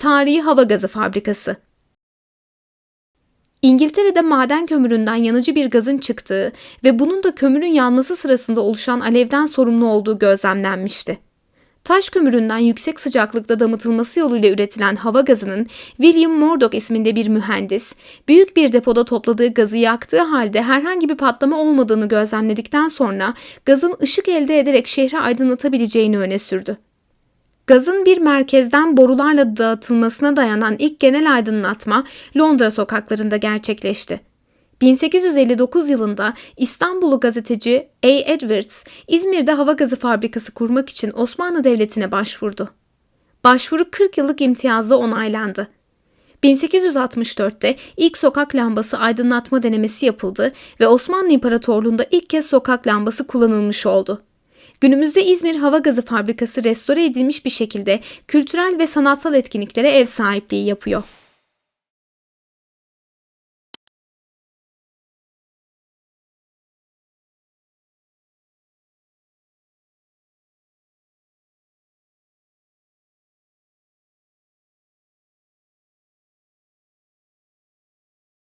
tarihi hava gazı fabrikası. İngiltere'de maden kömüründen yanıcı bir gazın çıktığı ve bunun da kömürün yanması sırasında oluşan alevden sorumlu olduğu gözlemlenmişti. Taş kömüründen yüksek sıcaklıkta damıtılması yoluyla üretilen hava gazının William Murdoch isminde bir mühendis, büyük bir depoda topladığı gazı yaktığı halde herhangi bir patlama olmadığını gözlemledikten sonra gazın ışık elde ederek şehri aydınlatabileceğini öne sürdü. Gazın bir merkezden borularla dağıtılmasına dayanan ilk genel aydınlatma Londra sokaklarında gerçekleşti. 1859 yılında İstanbullu gazeteci A. Edwards, İzmir'de hava gazı fabrikası kurmak için Osmanlı Devleti'ne başvurdu. Başvuru 40 yıllık imtiyazla onaylandı. 1864'te ilk sokak lambası aydınlatma denemesi yapıldı ve Osmanlı İmparatorluğu'nda ilk kez sokak lambası kullanılmış oldu. Günümüzde İzmir Hava Gazı Fabrikası restore edilmiş bir şekilde kültürel ve sanatsal etkinliklere ev sahipliği yapıyor.